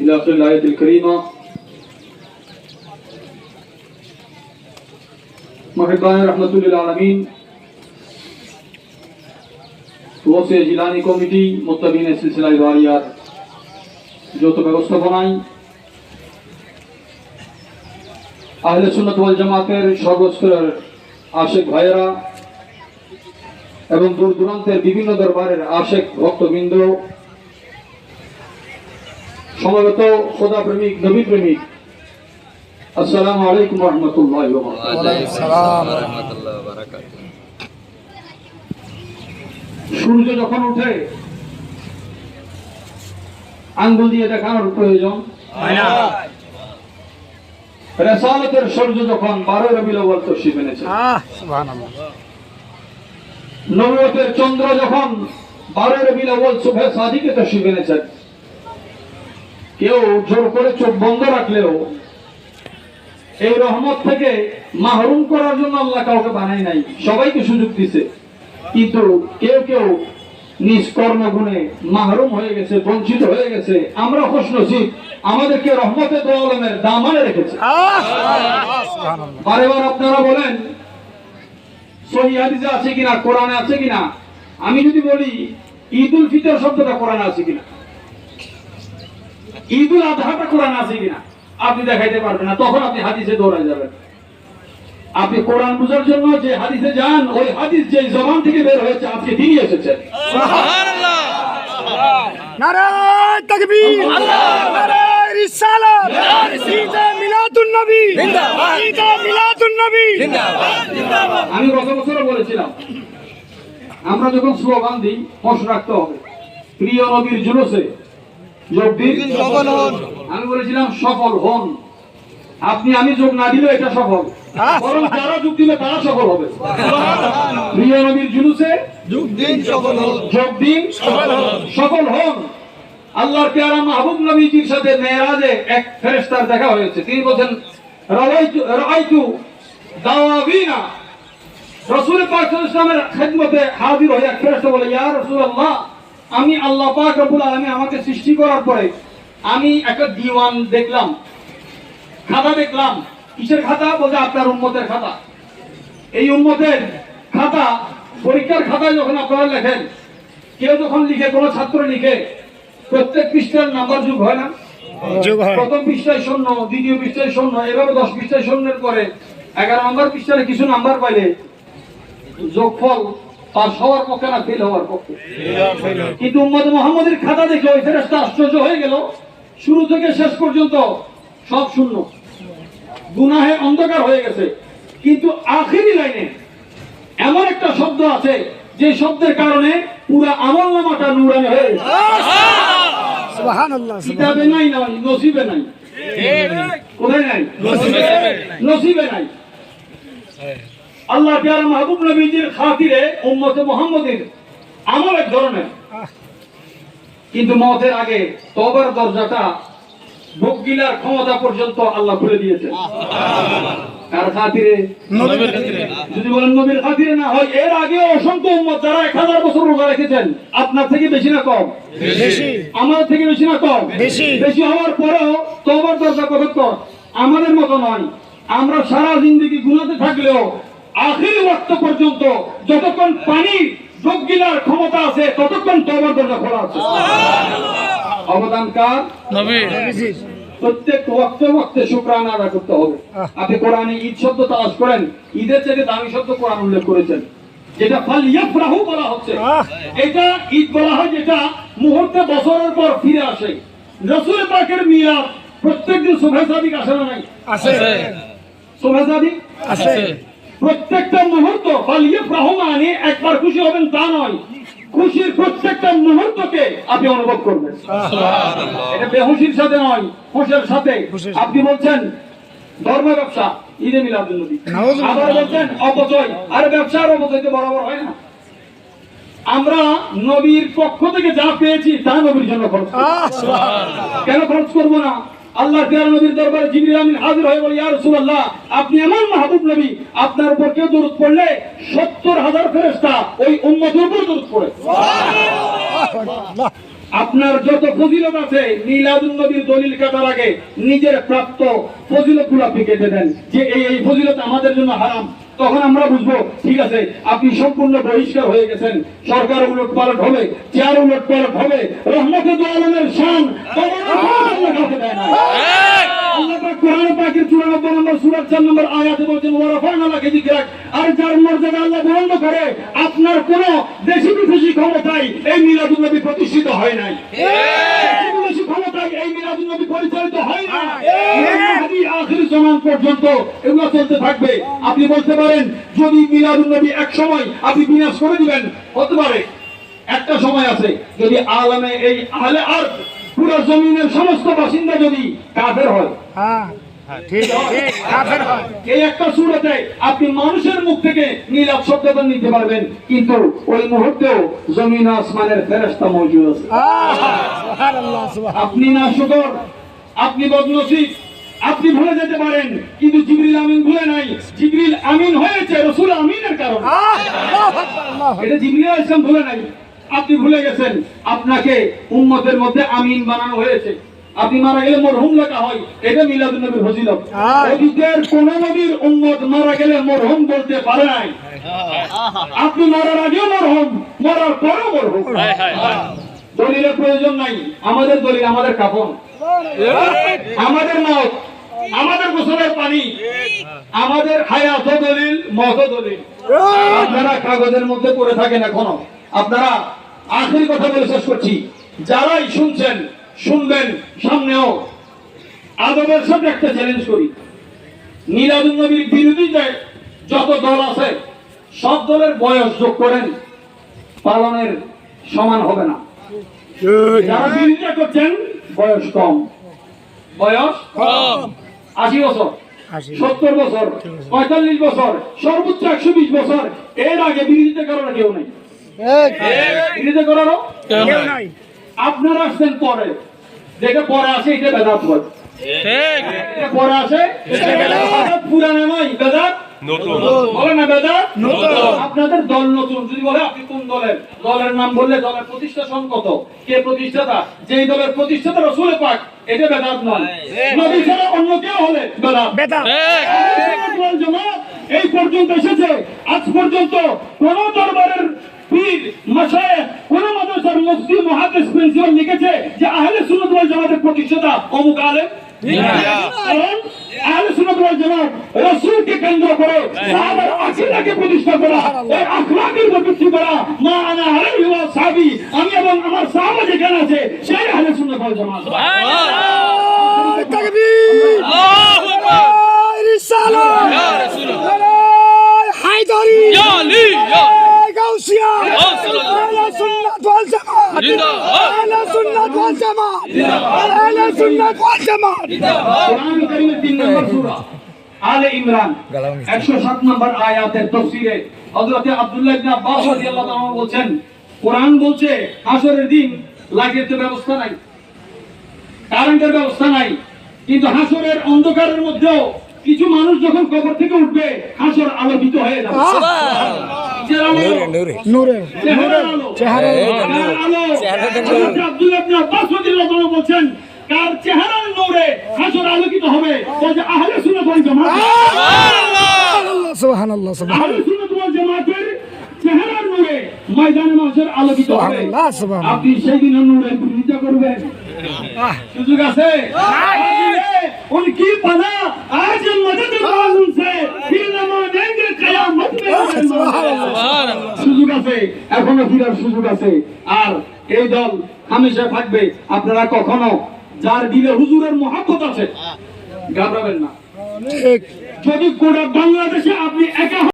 إلى آخر الآية الكريمة محبان رحمة للعالمين ওসে Jilani committee মোত্তাবিনের সিলসিলায় বাড়িয়ার যৌথ ব্যবস্থাপনায় আহলে সুন্নত ওয়াল জামাতের সর্বস্তরের আশেক ভাইয়েরা এবং দূর দূরান্তের বিভিন্ন দরবারের আশেক ভক্তবৃন্দ সমবেত খোদা প্রেমিক নবী প্রেমিক আসসালামু। আলাইকুম রহমতুল্লাহ সূর্য যখন উঠে আঙ্গুল দিয়ে দেখানোর প্রয়োজন। রেসালতের সূর্য যখন বারো রবি আউয়াল তশরিফ এনেছে নবুয়তের চন্দ্র যখন বারো রবি আউয়াল শুভে সাদিকে তসি এনেছেন কেউ জোর করে চোখ বন্ধ রাখলেও এই রহমত থেকে মাহরুম করার জন্য আল্লাহ কাউকে বানাই নাই। সবাইকে সুযোগ দিছে। কিন্তু কেউ কেউ নিজ কর্মগুণে মাহরুম হয়ে গেছে, বঞ্চিত হয়ে গেছে। আমরা খুশ নসিব। আমাদেরকে রহমতে দোয়ালমের দামানে রেখেছে। বারেবার আপনারা বলেন, সহি হাদিসে আছে কিনা, কোরআনে আছে কিনা? আমি যদি বলি ঈদ উল ফিতর শব্দটা কোরআনে আছে কিনা? ঈদ উল আজহাটা কোরআনে আছে কিনা? আপনি দেখাইতে পারবেন না তখন আপনি হাদিসে দৌড়ায় যাবেন। আপনি কোরআন বুঝার জন্য যে হাদিসে যান ওই হাদিস যে জবান থেকে বের হয়েছে আজকে তিনি এসেছেন। নারায় তাকবীর। নারায় রিসালাত। ঈদে মিলাদুন নবী ঈদে মিলাদুন নবী আমি গত বছরও বলেছিলাম আমরা যখন স্লোগান দিই মশ রাখতে হবে। প্রিয় নবীর জুলুসে যোগ দিন আমি বলেছিলাম সফল হন। আপনি আমি যোগ না দিলে এটা সফল। বরং যারা যোগ দিলে তারা সফল হবে। প্রিয় নবীর জুলুসে যোগ দিন সফল হন। আল্লাহর পেয়ারা মাহবুব নবীজির সাথে মেয়েরাজে এক ফেরেশতার দেখা হয়েছে। তিনি বলছেন রাআইতু দাওয়াবিনা। রসুল পাক সাল্লাল্লাহু আলাইহি ওয়াসাল্লামের খেদমতে হাজির হয়ে এক ফেরেশতা বলে ইয়া রাসূলুল্লাহ আমি আল্লাহ পাক রব্বুল আলামিন আমাকে সৃষ্টি করার পরে আমি একটা দিওয়ান দেখলাম খাতা দেখলাম। কিসের খাতা? বলতে আপনার উম্মতের খাতা। এই উম্মতের খাতা পরীক্ষার খাতায় যখন আপনারা লেখেন কেউ যখন লিখে কোনো ছাত্র লিখে প্রত্যেক পৃষ্ঠার নাম্বার যুগ হয় না? প্রথম পৃষ্ঠায় শূন্য দ্বিতীয় পৃষ্ঠায় শূন্য এভাবে দশ পৃষ্ঠায় শূন্যের পরে এগারো নম্বর পৃষ্ঠায় কিছু নাম্বার পাইলে যোগফল পাস হওয়ার পক্ষে না ফেল হওয়ার পক্ষে। কিন্তু উম্মদ মোহাম্মদের খাতা দেখে ওই ফেরেস্তা আশ্চর্য হয়ে গেল। শুরু থেকে শেষ পর্যন্ত সব শূন্য। গুনাহে অন্ধকার হয়ে গেছে। কিন্তু আখেরি লাইনে এমন একটা শব্দ আছে যে শব্দের কারণে পুরা আমল নামাটা নুরানি হয়ে কিতাবে নাই নাই। নসিবে নাই। কোথায় নাই। নসিবে নাই। আল্লাহ পেয়ারা মাহবুব নবীজির খাতিরে উম্মতে মুহাম্মদের আমল এক ধরনের। কিন্তু মতের আগে তবার দরজাটা বুক গিলার ক্ষমতা পর্যন্ত আল্লাহ খুলে দিয়েছেন কার খাতিরে? যদি বলেন নবীর খাতিরে না হয় এর আগে অসংখ্য উম্মত যারা এক হাজার বছর রোজা রেখেছেন আপনার থেকে বেশি না কম? আমার থেকে বেশি না কম? বেশি। বেশি হওয়ার পরেও তোমার দরজা কতক্ষণ আমাদের মতো নয়। আমরা সারা জিন্দগি গুনাতে থাকলেও আখিরি ওয়াক্ত পর্যন্ত যতক্ষণ পানি যোগ গিলার ক্ষমতা আছে ততক্ষণ তোমার দরজা খোলা আছে। অবদান কার? প্রত্যেক ওয়াক্তে ওয়াক্তে শুক্রানা আদা করতে হবে। আপনি কোরআনে ঈদ শব্দ তালাশ করেন ঈদের চেয়ে দামি শব্দ কোরআন উল্লেখ করেছেন। যেটা ফাল ইয়াফরাহু বলা হচ্ছে। এটা ঈদ বলা হয় যেটা মুহূর্তে বছরের পর ফিরে আসে। রসুল পাকের মিলাদ প্রত্যেকদিন সাদিক আসে না নাই? আছে শুভে সাদিক আছে প্রত্যেকটা মুহূর্ত ফাল ইয়াফরাহু মানে একবার খুশি হবেন তা নয়। খুশির প্রত্যেকটা মুহূর্তকে আপনি অনুভব করবেন। এটা বেহুশির সাথে নয় হুশের সাথে। আপনি বলছেন ধর্ম ব্যবসা ঈদে মিলাদুল নবী। আবার বলছেন অপচয়। আরে ব্যবসার অপচয় তো বরাবর হয় না। আমরা নবীর পক্ষ থেকে যা পেয়েছি তা নবীর জন্য খরচ করি। কেন খরচ করব না? আল্লাহ নবীর দরবারে জিবরিল আমিন হাজির হয়ে বলে, ইয়া রাসূলুল্লাহ, আপনি এমন মাহবুব নবী, আপনার উপর কেউ দরুদ পড়লে সত্তর হাজার ফেরেশতা ওই উম্মতের উপর দরুদ পড়ে। আপনার যত ফজিলত আছে নীলাদুল নবীর দলিল কাটার আগে নিজের প্রাপ্ত ফজিলতগুলা কেটে দেন, যে এই ফজিলত আমাদের জন্য হারাম। তখন আমরা বুঝব, ঠিক আছে, আপনি সম্পূর্ণ বহিষ্কার হয়ে গেছেন। সরকার উলট পালট হবে, চেয়ার উলট পালট হবে রহমতে আলমের শান কখনো আল্লাহ কাউকে দেয় না। আল্লাহ পাক কোরআন পাকের 94 নম্বর সূরার 4 নম্বর আয়াতে বলেছেন, ওয়া রাফা'না লাকা যিকরাক। আর যার মর্যাদা আল্লাহ বুলন্দ করে, আপনার কোন দেশি বিদেশি ক্ষমতায় এই মিলাদুন নবী প্রতিষ্ঠিত হয় নাই। নবী পরিচালিত হয় না। আখির জামান পর্যন্ত এগুলো চলতে থাকবে। আপনি বলতে পারেন যদি মিলাদুল নবী এক সময় আপনি বিনাশ করে দিবেন হতে পারে। একটা সময় আছে যদি আলমে এই আহলে আর পুরো জমিনের সমস্ত বাসিন্দা যদি কাফের হয়। হ্যাঁ এই একটা সুরতে আপনি মানুষের মুখ থেকে নীলাপ শব্দটা নিতে পারবেন কিন্তু ওই মুহূর্তেও জমিন আসমানের ফেরেস্তা মজুদ আছে। আপনি না শুকর আপনি বদনসিব আপনি ভুলে যেতে পারেন কিন্তু জিবরিল আমিন ভুলে নাই। জিবরিল আমিন হয়েছে রসুল আমিনের কারণে। এটা জিবরিল ভুলে নাই। আপনি ভুলে গেছেন আপনাকে উম্মতের মধ্যে আমিন বানানো হয়েছে। আপনি মারা গেলে মরহুম লেখা হয়? এটা মিলাদুন নবীর ফজিলত। কোন নবীর উম্মত মারা গেলে মরহুম বলতে পারে নাই। আপনি মরার আগেও মরহুম মরার পরেও মরহুম দলিলের প্রয়োজন নাই। আমাদের দলিল আমাদের কাফন। আমাদের মত আমাদের গোসলের পানি। আমাদের হায়াত দলিল মত দলিল। আপনারা কাগজের মধ্যে পড়ে থাকেন এখনও। আপনারা আখেরি কথা বলে শেষ করছি। যারাই শুনছেন শুনবেন সামনেও আদবের সাথে একটা চ্যালেঞ্জ করি। নীলাদুল নবীর বিরোধীতে যত দল আছে সব দলের বয়স যোগ করেন পালনের সমান হবে না। যারা বিরোধিতা করছেন বয়স কম। বয়স আশি বছর সত্তর বছর পঁয়তাল্লিশ বছর সর্বোচ্চ একশো বিশ বছর এর আগে বিরোধিতা করার কেউ নেই। বিরোধিতা করারও আপনারা আসছেন পরে। যেটা পরে আসে এটা বেদাত হয় এটা পরে আসে এটা বেদাত। পুরানো নয় বেদাত। বলে না বেদাত? আপনাদের দল নতুন। যদি বলে আপনি কোন দলের? দলের নাম বললে দলের প্রতিষ্ঠা সন কত কে প্রতিষ্ঠাতা? যেই দলের প্রতিষ্ঠাতা রসুল পাক এটা বেদাত নয়। নবী ছাড়া অন্য কেউ হলে বেদাত। বেদা এই পর্যন্ত এসেছে। আজ পর্যন্ত কোন দরবারের পীর মাদ্রাসার মুফতি মুহাদ্দিস প্রিন্সিপাল লিখেছে যে আহলে সুন্নাত ওয়াল জামাতের প্রতিষ্ঠাতা অমুক আলেম। কারণ আহলে সুন্নাত ওয়াল জামাত রাসূলকে কেন্দ্র করে সাহাবার আকীদাকে প্রতিষ্ঠা করা এই আখলাকের প্রতিষ্ঠা করা মা আনা আলাইহি ওয়া সাহাবী আমি এবং আমার সাহাবা যেখানে আছে সেই আহলে সুন্নাত ওয়াল জামাত তাকবীর রিসালাত হায়দারি গাউসিয়া আহলে সুন্নাত ওয়াল জামাত আহলে সুন্নাত ওয়াল জামাত আহলে সুন্নাত ওয়াল জামাত কোরআন কারীমের তিন নম্বর সূরা আলে ইমরান 107 নম্বর আয়াতের তাফসীরে হযরত আব্দুল্লাহ ইবনে আব্বাস রাদিয়াল্লাহু তাআলা বলছেন কোরআন বলছে হাসরের দিন লাইটের তো ব্যবস্থা নাই কারেন্টের ব্যবস্থা নাই কিন্তু হাসরের অন্ধকারের মধ্যেও কিছু মানুষ যখন কবর থেকে উঠবে হাসর আলোকিত হয়ে যাবে। ನೂರೇ ನೂರೇ ನೂರೇ চেহারা আপনি সেই করবেন। এখনও ফিরার সুযোগ আছে। আর এই দল হামেশা থাকবে। আপনারা কখনো যার দিলে হুজুরের মহাব্বত আছে ঘাবড়াবেন না। যদি গোটা বাংলাদেশে আপনি একা